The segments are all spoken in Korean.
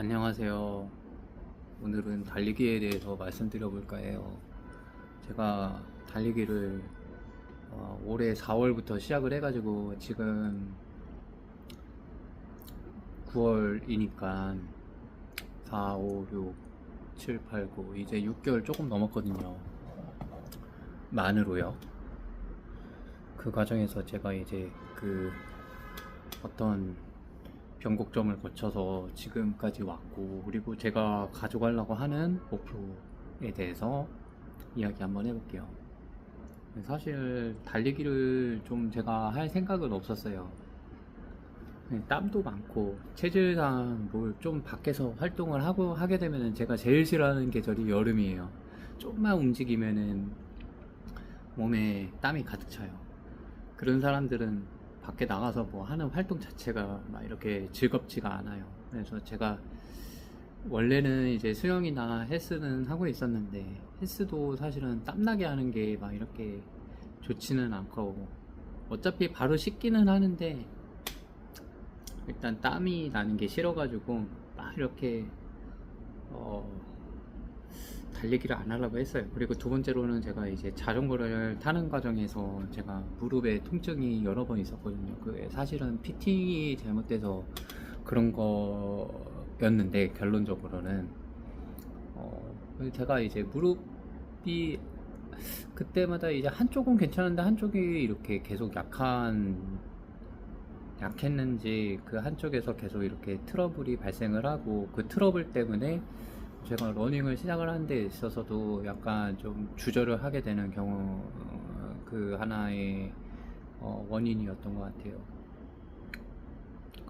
안녕하세요. 오늘은 달리기에 대해서 말씀드려 볼까 해요. 제가 달리기를 어, 올해 4월부터 시작을 해가지고 지금 9월이니까 4, 5, 6, 7, 8, 9 이제 6개월 조금 넘었거든요. 만으로요. 그 과정에서 제가 이제 그 어떤 변곡점을 거쳐서 지금까지 왔고 그리고 제가 가져가려고 하는 목표에 대해서 이야기 한번 해볼게요. 사실 달리기를 좀 제가 할 생각은 없었어요. 네, 땀도 많고 체질상 뭘 좀 밖에서 활동을 하고 하게 되면은 제가 제일 싫어하는 계절이 여름이에요. 좀만 움직이면은 몸에 땀이 가득 차요. 그런 사람들은 밖에 나가서 뭐 하는 활동 자체가 막 이렇게 즐겁지가 않아요. 그래서 제가 원래는 이제 수영이나 헬스는 하고 있었는데 헬스도 사실은 땀나게 하는 게 막 이렇게 좋지는 않고 어차피 바로 씻기는 하는데 일단 땀이 나는 게 싫어가지고 막 이렇게 어 달리기를 안 하려고 했어요. 그리고 두 번째로는 제가 이제 자전거를 타는 과정에서 제가 무릎에 통증이 여러 번 있었거든요. 그게 사실은 피팅이 잘못돼서 그런 거였는데 결론적으로는 어 제가 이제 무릎이 그때마다 이제 한쪽은 괜찮은데 한쪽이 이렇게 계속 약한 약했는지 그 한쪽에서 계속 이렇게 트러블이 발생을 하고 그 트러블 때문에 제가 러닝을 시작을 하는 데 있어서도 약간 좀 주저를 하게 되는 경우 어, 그 하나의 어, 원인이었던 것 같아요.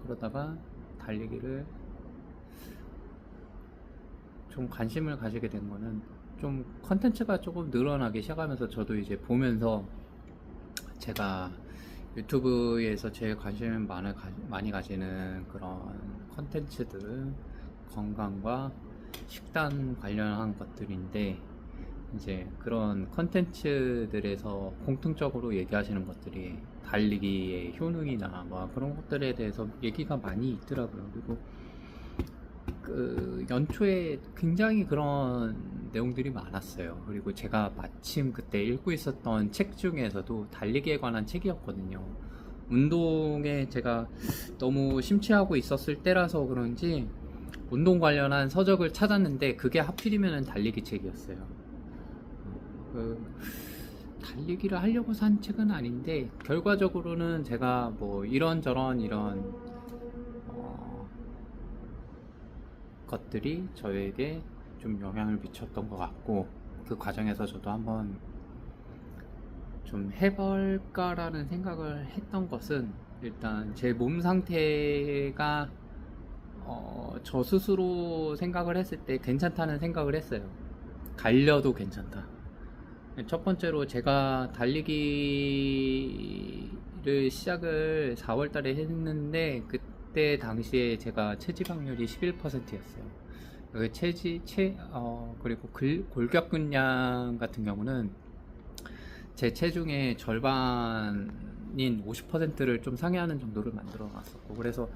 그러다가 달리기를 좀 관심을 가지게 된 거는 좀 컨텐츠가 조금 늘어나기 시작하면서 저도 이제 보면서 제가 유튜브에서 제일 관심 많이, 가지는 그런 컨텐츠들은 건강과 식단 관련한 것들인데 이제 그런 컨텐츠들에서 공통적으로 얘기하시는 것들이 달리기의 효능이나 뭐 그런 것들에 대해서 얘기가 많이 있더라고요. 그리고 그 연초에 굉장히 그런 내용들이 많았어요. 그리고 제가 마침 그때 읽고 있었던 책 중에서도 달리기에 관한 책이었거든요. 운동에 제가 너무 심취하고 있었을 때라서 그런지 운동 관련한 서적을 찾았는데 그게 하필이면 달리기 책이었어요. 그 달리기를 하려고 산 책은 아닌데 결과적으로는 제가 뭐 이런저런 이런 어, 것들이 저에게 좀 영향을 미쳤던 것 같고 그 과정에서 저도 한번 좀 해볼까라는 생각을 했던 것은 일단 제 몸 상태가 어, 저 스스로 생각을 했을 때 괜찮다는 생각을 했어요. 달려도 괜찮다. 첫 번째로 제가 달리기를 시작을 4월 달에 했는데 그때 당시에 제가 체지방률이 11%였어요. 그 체지, 체, 어, 그리고 글, 골격근량 같은 경우는 제 체중의 절반인 50%를 좀 상회하는 정도를 만들어 놨었고, 그래서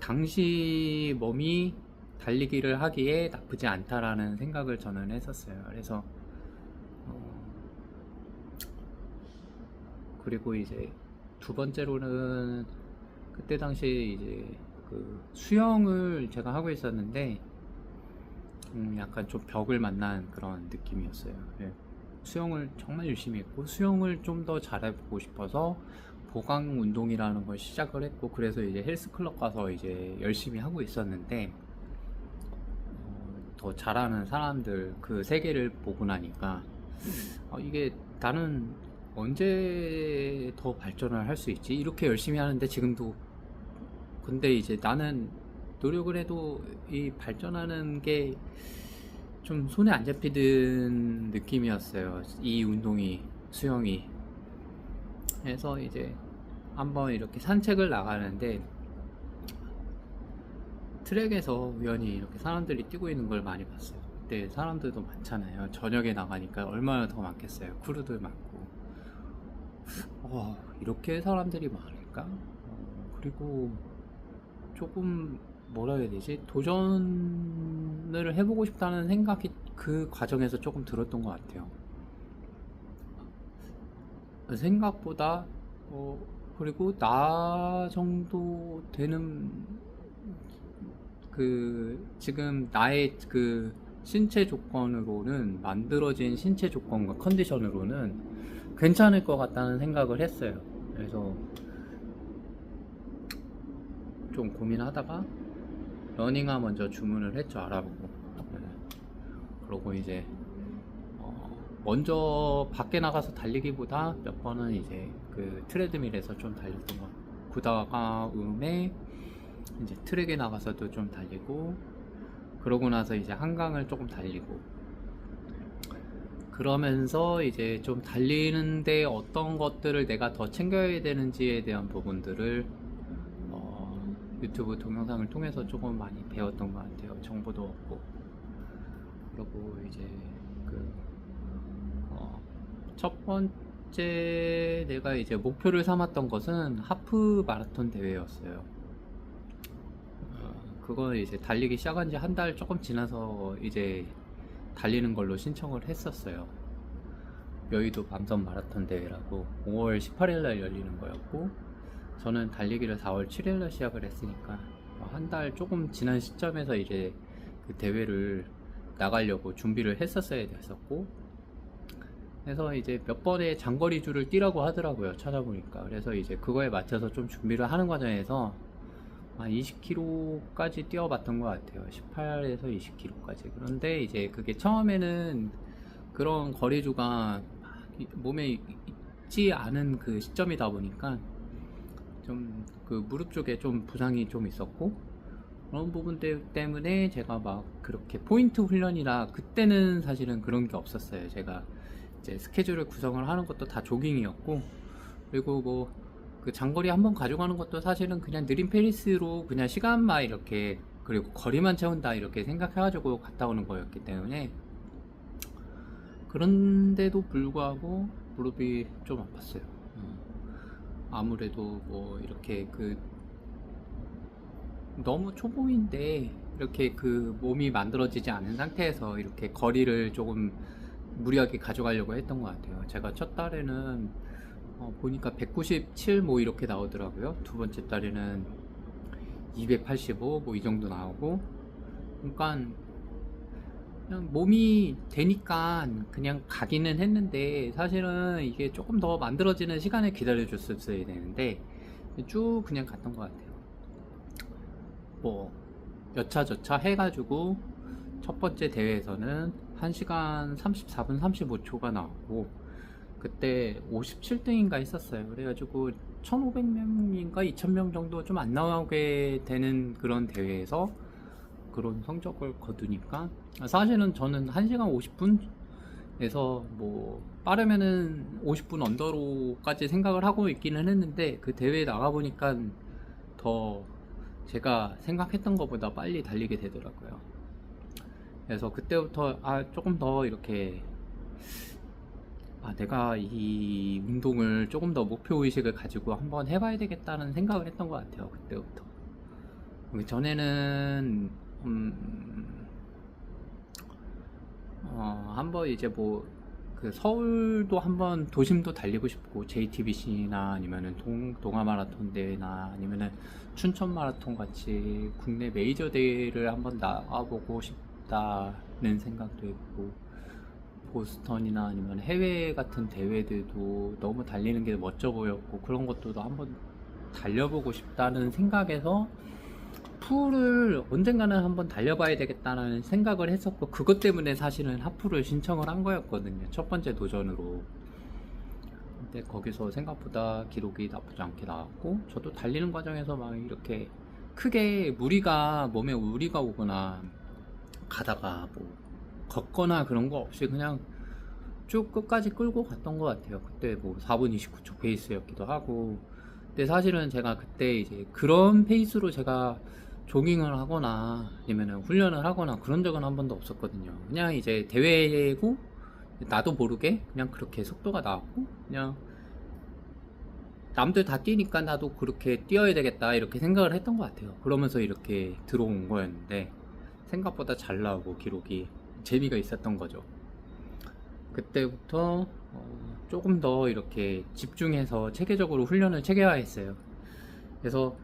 당시 몸이 달리기를 하기에 나쁘지 않다라는 생각을 저는 했었어요. 그래서 어, 그리고 이제 두 번째로는 그때 당시 이제 그 수영을 제가 하고 있었는데 음 약간 좀 벽을 만난 그런 느낌이었어요. 예. 수영을 정말 열심히 했고 수영을 좀 더 잘해보고 싶어서 보강 운동이라는 걸 시작을 했고 그래서 이제 헬스클럽 가서 이제 열심히 하고 있었는데 어, 더 잘하는 사람들 그 세계를 보고 나니까 어, 이게 나는 언제 더 발전을 할 수 있지? 이렇게 열심히 하는데 지금도 근데 이제 나는 노력을 해도 이 발전하는 게 좀 손에 안 잡히는 느낌이었어요. 이 운동이 수영이. 해서 이제 한번 이렇게 산책을 나가는데 트랙에서 우연히 이렇게 사람들이 뛰고 있는 걸 많이 봤어요. 그때 사람들도 많잖아요. 저녁에 나가니까 얼마나 더 많겠어요. 크루들 많고. 어, 이렇게 사람들이 많을까? 어, 그리고 조금 뭐라 해야 되지? 도전을 해보고 싶다는 생각이 그 과정에서 조금 들었던 것 같아요. 생각보다 어, 그리고 나 정도 되는 그 지금 나의 그 신체 조건으로는 만들어진 신체 조건과 컨디션으로는 괜찮을 것 같다는 생각을 했어요. 그래서 좀 고민하다가 러닝화 먼저 주문을 했죠 알아보고 네. 그러고 이제 어, 먼저 밖에 나가서 달리기보다 몇 번은 이제 그 트레드밀에서 좀 달렸던 것그 다음에 이제 트랙에 나가서도 좀 달리고 그러고 나서 이제 한강을 조금 달리고 그러면서 이제 좀 달리는데 어떤 것들을 내가 더 챙겨야 되는지에 대한 부분들을 어, 유튜브 동영상을 통해서 조금 많이 배웠던 것 같아요. 정보도 얻고 그리고 이제 그 어, 첫 번째 내가 이제 목표를 삼았던 것은 하프 마라톤 대회였어요. 어, 그건 이제 달리기 시작한 지 한 달 조금 지나서 이제 달리는 걸로 신청을 했었어요. 여의도 밤섬 마라톤 대회라고 5월 18일 날 열리는 거였고 저는 달리기를 4월 7일 날 시작을 했으니까 한 달 조금 지난 시점에서 이제 그 대회를 나가려고 준비를 했었어야 됐었고 그래서 이제 몇 번의 장거리 줄을 뛰라고 하더라고요 찾아보니까 그래서 이제 그거에 맞춰서 좀 준비를 하는 과정에서 한 20km까지 뛰어봤던 것 같아요. 18에서 20km까지. 그런데 이제 그게 처음에는 그런 거리주가 몸에 있지 않은 그 시점이다 보니까 좀 그 무릎 쪽에 좀 부상이 좀 있었고 그런 부분 때- 때문에 제가 막 그렇게 포인트 훈련이나 그때는 사실은 그런 게 없었어요. 제가 이제 스케줄을 구성을 하는 것도 다 조깅이었고 그리고 뭐 그 장거리 한번 가져가는 것도 사실은 그냥 느린 페이스로 그냥 시간만 이렇게 그리고 거리만 채운다 이렇게 생각해가지고 갔다 오는 거였기 때문에 그런데도 불구하고 무릎이 좀 아팠어요. 어. 아무래도 뭐 이렇게 그 너무 초보인데 이렇게 그 몸이 만들어지지 않은 상태에서 이렇게 거리를 조금 무리하게 가져가려고 했던 것 같아요. 제가 첫 달에는 어, 보니까 197 뭐 이렇게 나오더라고요. 두 번째 달에는 285 뭐 이 정도 나오고 그러니까 그냥 몸이 되니까 그냥 가기는 했는데 사실은 이게 조금 더 만들어지는 시간을 기다려 줬었어야 되는데 쭉 그냥 갔던 것 같아요. 뭐 여차저차 해가지고 첫 번째 대회에서는 1시간 34분 35초가 나오고 그때 57등인가 했었어요. 그래가지고 1,500명인가 2,000명 정도 좀 안 나오게 되는 그런 대회에서 그런 성적을 거두니까 사실은 저는 1시간 50분에서 뭐 빠르면은 50분 언더로까지 생각을 하고 있기는 했는데 그 대회에 나가보니까 더 제가 생각했던 것보다 빨리 달리게 되더라고요. 그래서 그때부터 아 조금 더 이렇게 아 내가 이 운동을 조금 더 목표 의식을 가지고 한번 해봐야 되겠다는 생각을 했던 것 같아요. 그때부터. 그 전에는 음, 어, 한번 이제 뭐 그 서울도 한번 도심도 달리고 싶고 JTBC나 아니면은 동, 동아 마라톤 대회나 아니면은 춘천 마라톤 같이 국내 메이저 대회를 한번 나가보고 싶 다는 생각도 있고 보스턴이나 아니면 해외 같은 대회들도 너무 달리는 게 멋져 보였고 그런 것도 한번 달려보고 싶다는 생각에서 풀을 언젠가는 한번 달려봐야 되겠다는 생각을 했었고 그것 때문에 사실은 하프를 신청을 한 거였거든요. 첫 번째 도전으로. 근데 거기서 생각보다 기록이 나쁘지 않게 나왔고 저도 달리는 과정에서 막 이렇게 크게 무리가 몸에 무리가 오거나 가다가 뭐 걷거나 그런 거 없이 그냥 쭉 끝까지 끌고 갔던 것 같아요 그때 뭐 4분 29초 페이스였기도 하고 근데 사실은 제가 그때 이제 그런 페이스로 제가 조깅을 하거나 아니면 훈련을 하거나 그런 적은 한 번도 없었거든요. 그냥 이제 대회고 나도 모르게 그냥 그렇게 속도가 나왔고 그냥 남들 다 뛰니까 나도 그렇게 뛰어야 되겠다 이렇게 생각을 했던 것 같아요. 그러면서 이렇게 들어온 거였는데 생각보다 잘 나오고 기록이 재미가 있었던 거죠. 그때부터 어, 조금 더 이렇게 집중해서 체계적으로 훈련을 체계화했어요. 그래서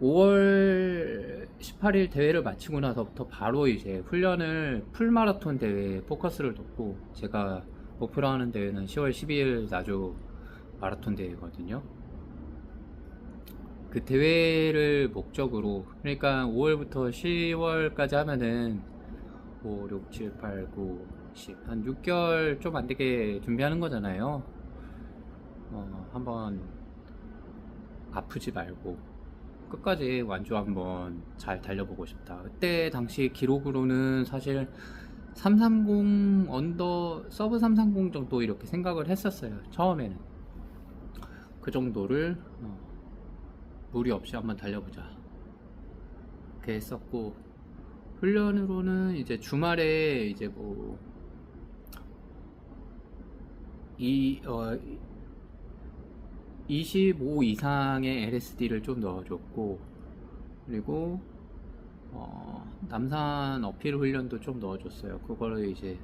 5월 18일 대회를 마치고 나서부터 바로 이제 훈련을 풀마라톤 대회에 포커스를 뒀고 제가 목표로 하는 대회는 10월 12일 나주 마라톤 대회거든요. 그 대회를 목적으로 그러니까 5월부터 10월까지 하면은 5, 6, 7, 8, 9, 10, 한 6개월 좀 안 되게 준비하는 거잖아요. 어, 한번 아프지 말고 끝까지 완주 한번 잘 달려보고 싶다. 그때 당시 기록으로는 사실 330 언더 서브 330 정도 이렇게 생각을 했었어요. 처음에는 그 정도를 어, 무리 없이 한번 달려보자. 이렇게 했었고 훈련으로는 이제 주말에 이제 뭐 이, 어, 25 이상의 LSD를 좀 넣어줬고, 그리고, 어, 남산 어필 훈련도 좀 넣어줬어요. 그거를 이제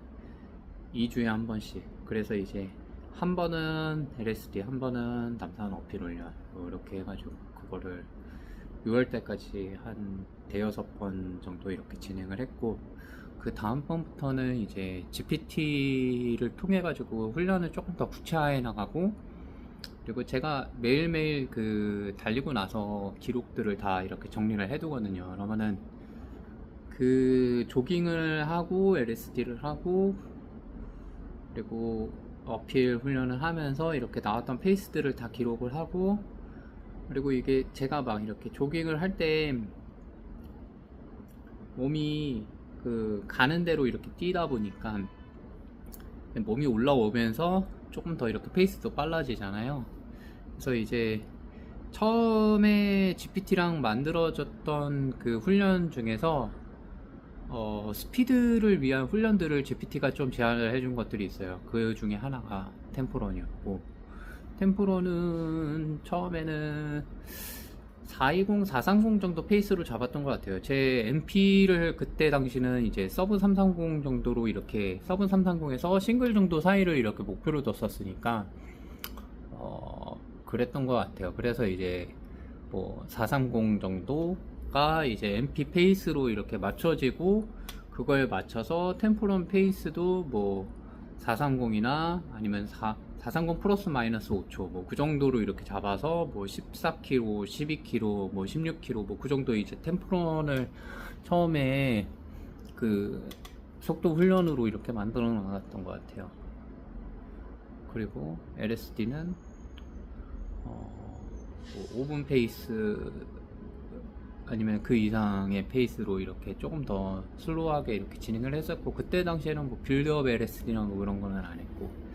2주에 한 번씩. 그래서 이제 한 번은 LSD, 한 번은 남산 어필 훈련. 뭐 이렇게 해가지고, 그거를 6월 때까지 한 대여섯 번 정도 이렇게 진행을 했고, 그 다음번부터는 이제 GPT를 통해 가지고 훈련을 조금 더 구체화해 나가고 그리고 제가 매일매일 그 달리고 나서 기록들을 다 이렇게 정리를 해두거든요. 그러면은 그 조깅을 하고 LSD를 하고 그리고 어필 훈련을 하면서 이렇게 나왔던 페이스들을 다 기록을 하고 그리고 이게 제가 막 이렇게 조깅을 할 때 몸이 그 가는 대로 이렇게 뛰다 보니까 몸이 올라오면서 조금 더 이렇게 페이스도 빨라지잖아요. 그래서 이제 처음에 GPT랑 만들어졌던 그 훈련 중에서 어, 스피드를 위한 훈련들을 GPT가 좀 제안을 해준 것들이 있어요. 그 중에 하나가 템포런이었고, 템포런은 처음에는 420, 430 정도 페이스로 잡았던 것 같아요. 제 MP를 그때 당시는 이제 서브 330 정도로 이렇게 서브 330에서 싱글 정도 사이를 이렇게 목표로 뒀었으니까 어 그랬던 것 같아요. 그래서 이제 뭐 430 정도가 이제 MP 페이스로 이렇게 맞춰지고 그거에 맞춰서 템포런 페이스도 뭐 430이나 아니면 4 430 플러스 마이너스 5초 뭐 그 정도로 이렇게 잡아서 뭐 14km, 12km, 뭐 16km 뭐 그 정도 이제 템포런을 처음에 그 속도 훈련으로 이렇게 만들어 나갔던 것 같아요. 그리고 LSD는 어, 뭐 5분 페이스 아니면 그 이상의 페이스로 이렇게 조금 더 슬로우하게 이렇게 진행을 했었고 그때 당시에는 뭐 빌드업 LSD랑 뭐 그런 거는 안 했고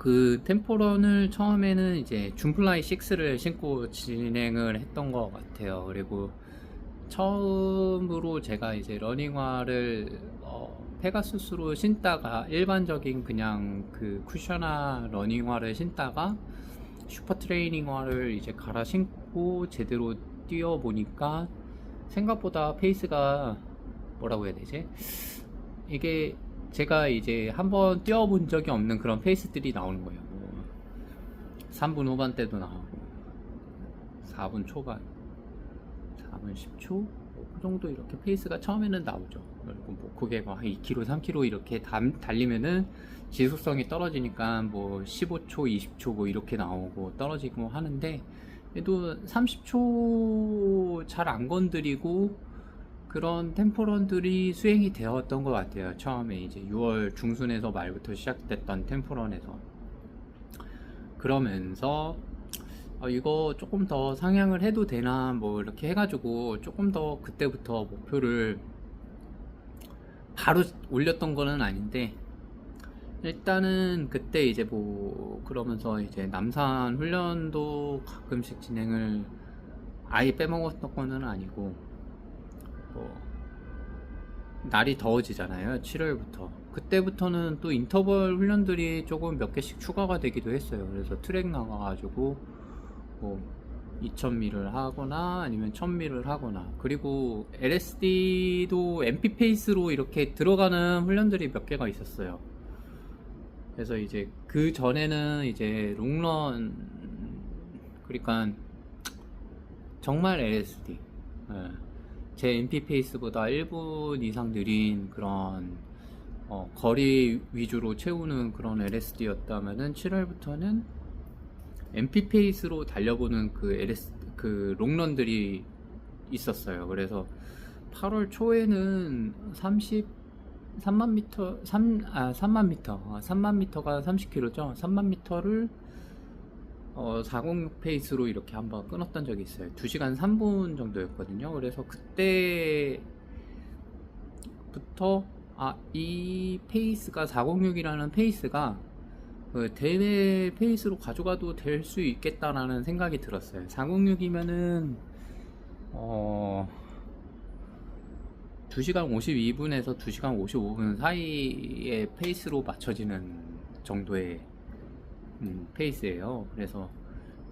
그 템포런을 처음에는 이제 줌플라이 6를 신고 진행을 했던 것 같아요. 그리고 처음으로 제가 이제 러닝화를 어, 페가수스로 신다가 일반적인 그냥 그 쿠셔나 러닝화를 신다가 슈퍼 트레이닝화를 이제 갈아 신고 제대로 뛰어 보니까 생각보다 페이스가 뭐라고 해야 되지? 이게 제가 이제 한번 뛰어본 적이 없는 그런 페이스들이 나오는 거예요. 뭐 3분 후반 때도 나오고 4분 초반, 4분 10초 뭐그 정도 이렇게 페이스가 처음에는 나오죠. 그리고 뭐 그게 막 2km, 3km 이렇게 담, 달리면은 지속성이 떨어지니까 뭐 15초, 20초 뭐 이렇게 나오고 떨어지고 하는데 그래도 30초 잘 안 건드리고 그런 템포런들이 수행이 되었던 것 같아요. 처음에 이제 6월 중순에서 말부터 시작됐던 템포런에서. 그러면서 어, 이거 조금 더 상향을 해도 되나 뭐 이렇게 해가지고 조금 더 그때부터 목표를 바로 올렸던 거는 아닌데 일단은 그때 이제 뭐 그러면서 이제 남산 훈련도 가끔씩 진행을 아예 빼먹었던 거는 아니고 뭐 날이 더워지잖아요. 7월부터. 그때부터는 또 인터벌 훈련들이 조금 몇 개씩 추가가 되기도 했어요. 그래서 트랙 나가가지고 뭐 2000미를 하거나 아니면 1000미를 하거나 그리고 LSD도 MP 페이스로 이렇게 들어가는 훈련들이 몇 개가 있었어요. 그래서 이제 그 전에는 이제 롱런 그러니까 정말 LSD 예. 제 MP 페이스보다 1분 이상 느린 그런 어, 거리 위주로 채우는 그런 LSD였다면은 7월부터는 MP 페이스로 달려보는 그 LS 그 롱런들이 있었어요. 그래서 8월 초에는 30 3만 미터 3 아, 3만 미터 아, 3만 미터가 30km죠. 3만 미터를 어, 406 페이스로 이렇게 한번 끊었던 적이 있어요. 2시간 3분 정도였거든요. 그래서 그때부터 아, 이 페이스가 406이라는 페이스가 그 대회 페이스로 가져가도 될 수 있겠다라는 생각이 들었어요. 406이면은 어 2시간 52분에서 2시간 55분 사이의 페이스로 맞춰지는 정도의 음, 페이스예요. 그래서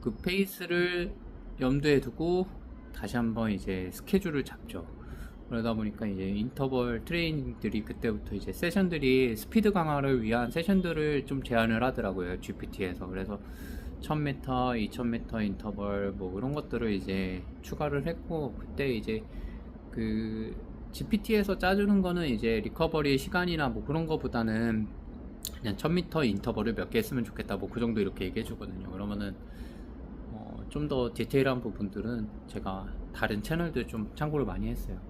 그 페이스를 염두에 두고 다시 한번 이제 스케줄을 잡죠. 그러다 보니까 이제 인터벌 트레이닝들이 그때부터 이제 세션들이 스피드 강화를 위한 세션들을 좀 제안을 하더라고요. GPT에서. 그래서 1000m, 2000m 인터벌 뭐 그런 것들을 이제 추가를 했고 그때 이제 그 GPT에서 짜주는 거는 이제 리커버리 시간이나 뭐 그런 거보다는 그냥 1000m 인터벌을 몇 개 했으면 좋겠다. 뭐 그 정도 이렇게 얘기해 주거든요. 그러면은 어, 좀 더 디테일한 부분들은 제가 다른 채널들 좀 참고를 많이 했어요.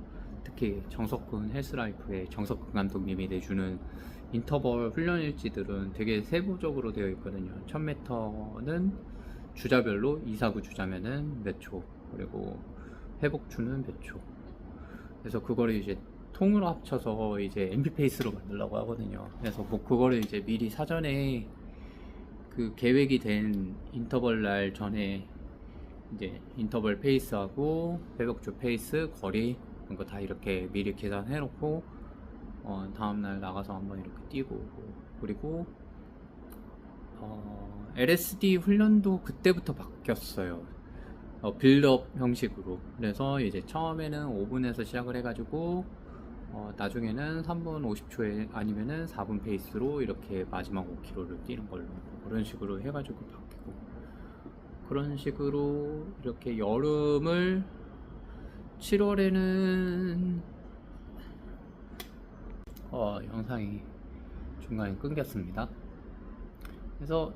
특히 정석근 헬스라이프의 정석근 감독님이 내주는 인터벌 훈련 일지들은 되게 세부적으로 되어 있거든요. 1000m는 주자별로 2, 4, 9 주자면은 몇 초 그리고 회복주는 몇 초. 그래서 그거를 이제 통으로 합쳐서 이제 MP 페이스로 만들려고 하거든요. 그래서 뭐 그거를 이제 미리 사전에 그 계획이 된 인터벌 날 전에 이제 인터벌 페이스하고 회복주 페이스, 거리 이런 거 다 이렇게 미리 계산해 놓고 어 다음 날 나가서 한번 이렇게 뛰고 오고 그리고 어 LSD 훈련도 그때부터 바뀌었어요. 어, 빌드업 형식으로 그래서 이제 처음에는 5분에서 시작을 해가지고 어, 나중에는 3분 50초에 아니면은 4분 페이스로 이렇게 마지막 5km를 뛰는 걸로 그런 식으로 해가지고 바뀌고 그런 식으로 이렇게 여름을 7월에는 어, 영상이 중간에 끊겼습니다. 그래서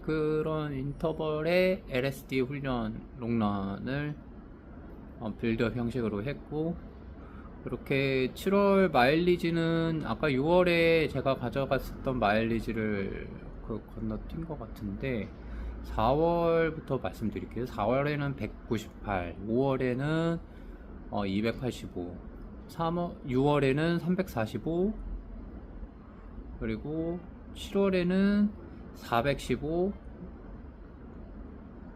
그런 인터벌의 LSD 훈련 롱런을 어, 빌드업 형식으로 했고 이렇게 7월 마일리지는 아까 6월에 제가 가져갔었던 마일리지를 그 건너뛴 것 같은데 4월부터 말씀드릴게요 4월에는 198 5월에는 어, 285 3월 6월에는 345 그리고 7월에는 415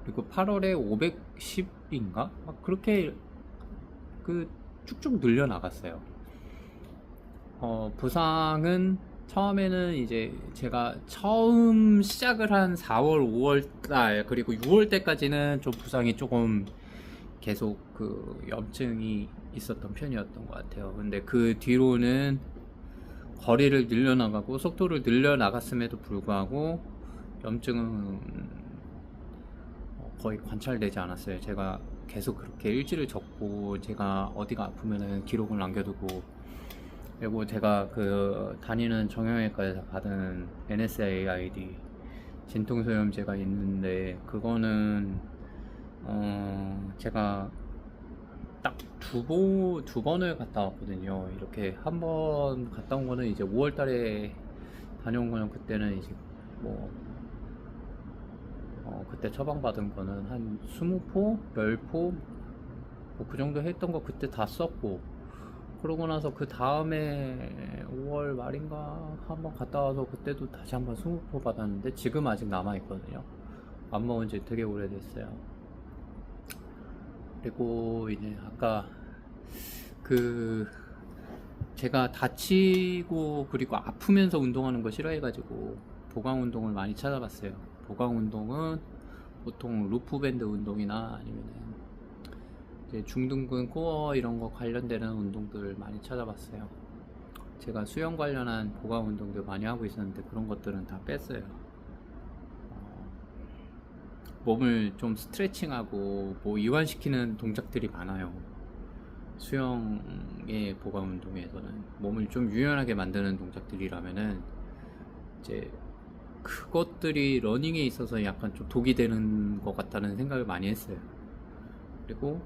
그리고 8월에 510인가? 막 그렇게 그 쭉쭉 늘려 나갔어요. 어, 부상은 처음에는 이제 제가 처음 시작을 한 4월, 5월 달 그리고 6월 때까지는 좀 부상이 조금 계속 그 염증이 있었던 편이었던 것 같아요. 근데 그 뒤로는 거리를 늘려나가고 속도를 늘려나갔음에도 불구하고 염증은 거의 관찰되지 않았어요. 제가 계속 그렇게 일지를 적고 제가 어디가 아프면은 기록을 남겨두고 그리고 제가 그 다니는 정형외과에서 받은 NSAID 진통소염제가 있는데 그거는 어 제가 딱두 번, 두 번을 갔다 왔거든요. 이렇게 한 번 갔다 온 거는 이제 5월 달에 다녀온 거는 그때는 이제 뭐, 어, 그때 처방받은 거는 한 20포, 10포, 뭐 그 정도 했던 거 그때 다 썼고, 그러고 나서 그 다음에 5월 말인가 한번 갔다 와서 그때도 다시 한번 20포 받았는데 지금 아직 남아있거든요. 안 먹은 지 되게 오래됐어요. 그리고 이제 아까 그 제가 다치고 그리고 아프면서 운동하는 거 싫어해가지고 보강 운동을 많이 찾아봤어요. 보강 운동은 보통 루프 밴드 운동이나 아니면은 이제 중둔근 코어 이런 거 관련되는 운동들 많이 찾아봤어요. 제가 수영 관련한 보강 운동들 많이 하고 있었는데 그런 것들은 다 뺐어요. 어, 몸을 좀 스트레칭하고 뭐 이완시키는 동작들이 많아요. 수영의 보강 운동에서는 몸을 좀 유연하게 만드는 동작들이라면은 이제 그것들이 러닝에 있어서 약간 좀 독이 되는 것 같다는 생각을 많이 했어요. 그리고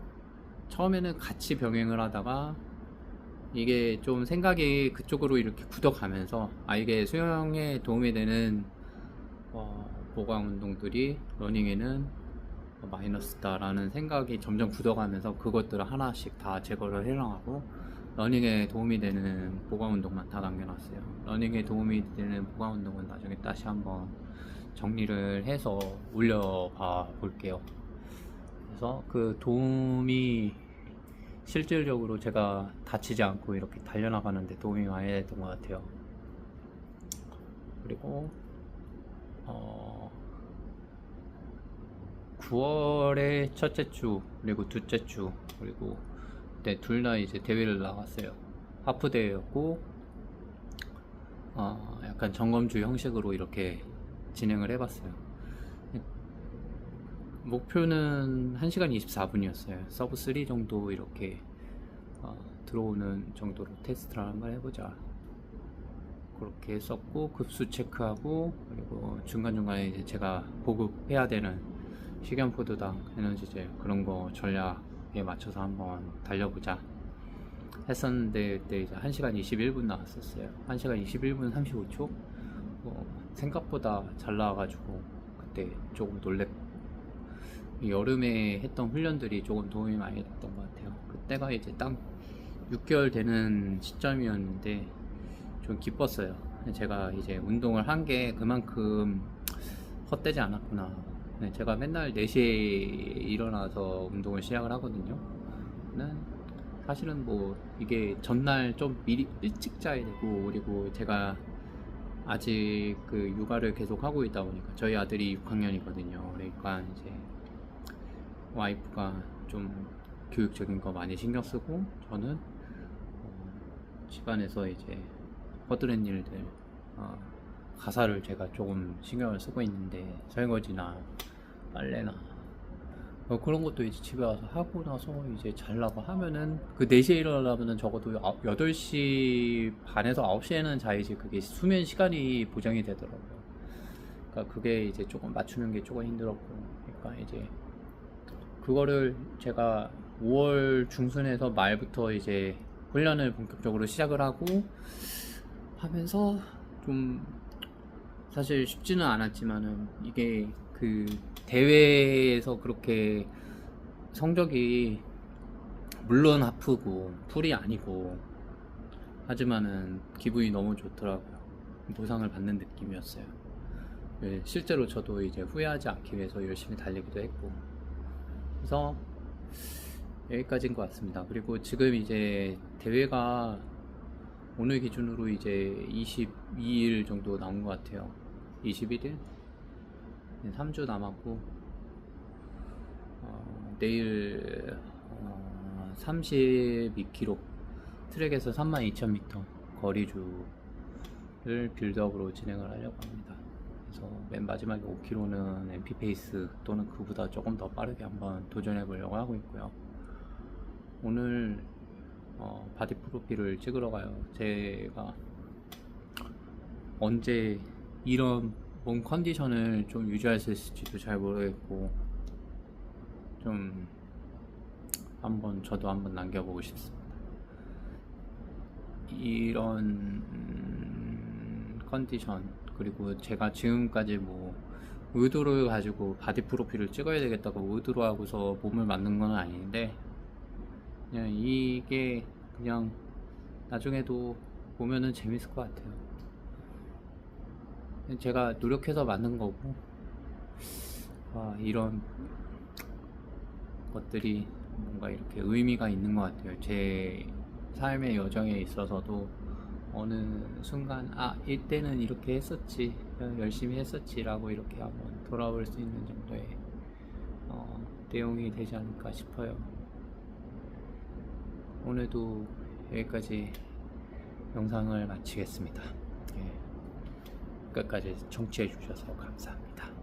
처음에는 같이 병행을 하다가 이게 좀 생각이 그쪽으로 이렇게 굳어가면서 아 이게 수영에 도움이 되는 어, 보강 운동들이 러닝에는 마이너스다라는 생각이 점점 굳어가면서 그것들을 하나씩 다 제거를 해나가고 러닝에 도움이 되는 보강 운동만 다 남겨놨어요. 러닝에 도움이 되는 보강 운동은 나중에 다시 한번 정리를 해서 올려봐 볼게요. 그래서 그 도움이 실질적으로 제가 다치지 않고 이렇게 달려나가는데 도움이 많이 됐던 것 같아요. 그리고 어 9월의 첫째 주 그리고 둘째 주 그리고 네, 둘 다 이제 대회를 나갔어요. 하프 대회였고 어, 약간 점검주 형식으로 이렇게 진행을 해봤어요. 목표는 1시간 24분이었어요. 서브 3 정도 이렇게 어, 들어오는 정도로 테스트를 한번 해보자. 그렇게 했었고 급수 체크하고 그리고 중간중간에 이제 제가 보급해야 되는 식연포도당 에너지젤 그런 거 전략 에 맞춰서 한번 달려보자 했었는데 그때 이제 1시간 21분 나왔었어요. 1시간 21분 35초? 뭐 생각보다 잘 나와가지고 그때 조금 놀랬고 여름에 했던 훈련들이 조금 도움이 많이 됐던 것 같아요. 그때가 이제 딱 6개월 되는 시점이었는데 좀 기뻤어요. 제가 이제 운동을 한 게 그만큼 헛되지 않았구나 네, 제가 맨날 4시에 일어나서 운동을 시작을 하거든요. 는 사실은 뭐 이게 전날 좀 미리 일찍 자야 되고 그리고 제가 아직 그 육아를 계속 하고 있다 보니까 저희 아들이 6학년이거든요. 그러니까 이제 와이프가 좀 교육적인 거 많이 신경 쓰고 저는 어, 집안에서 이제 허드렛 일들 어, 가사를 제가 조금 신경을 쓰고 있는데 설거지나 빨래나 어, 그런 것도 이제 집에 와서 하고 나서 이제 잘라고 하면은 그 4시에 일어나면은 적어도 8시 반에서 9시에는 자야지 그게 수면 시간이 보장이 되더라고요. 그러니까 그게 이제 조금 맞추는 게 조금 힘들었고 그러니까 이제 그거를 제가 5월 중순에서 말부터 이제 훈련을 본격적으로 시작을 하고 하면서 좀 사실 쉽지는 않았지만은 이게 그 대회에서 그렇게 성적이 물론 아프고 풀이 아니고 하지만은 기분이 너무 좋더라고요. 보상을 받는 느낌이었어요. 네, 실제로 저도 이제 후회하지 않기 위해서 열심히 달리기도 했고 그래서 여기까지인 것 같습니다. 그리고 지금 이제 대회가 오늘 기준으로 이제 22일 정도 남은 것 같아요. 21일? 3주 남았고 어, 내일 어, 32km 트랙에서 32,000m 거리주를 빌드업으로 진행을 하려고 합니다. 그래서 맨 마지막에 5km는 MP 페이스 또는 그보다 조금 더 빠르게 한번 도전해 보려고 하고 있고요. 오늘 어, 바디 프로필을 찍으러 가요. 제가 언제 이런 몸 컨디션을 좀 유지할 수 있을지도 잘 모르겠고 좀 한번 저도 한번 남겨보고 싶습니다. 이런 음, 컨디션 그리고 제가 지금까지 뭐 의도를 가지고 바디 프로필을 찍어야 되겠다고 의도로 하고서 몸을 만든 건 아닌데 그냥 이게 그냥 나중에도 보면은 재밌을 것 같아요. 제가 노력해서 만든 거고 아, 이런 것들이 뭔가 이렇게 의미가 있는 것 같아요. 제 삶의 여정에 있어서도 어느 순간 아 이때는 이렇게 했었지 어, 열심히 했었지라고 이렇게 한번 돌아볼 수 있는 정도의 어, 내용이 되지 않을까 싶어요. 오늘도 여기까지 영상을 마치겠습니다. 예, 끝까지 청취해 주셔서 감사합니다.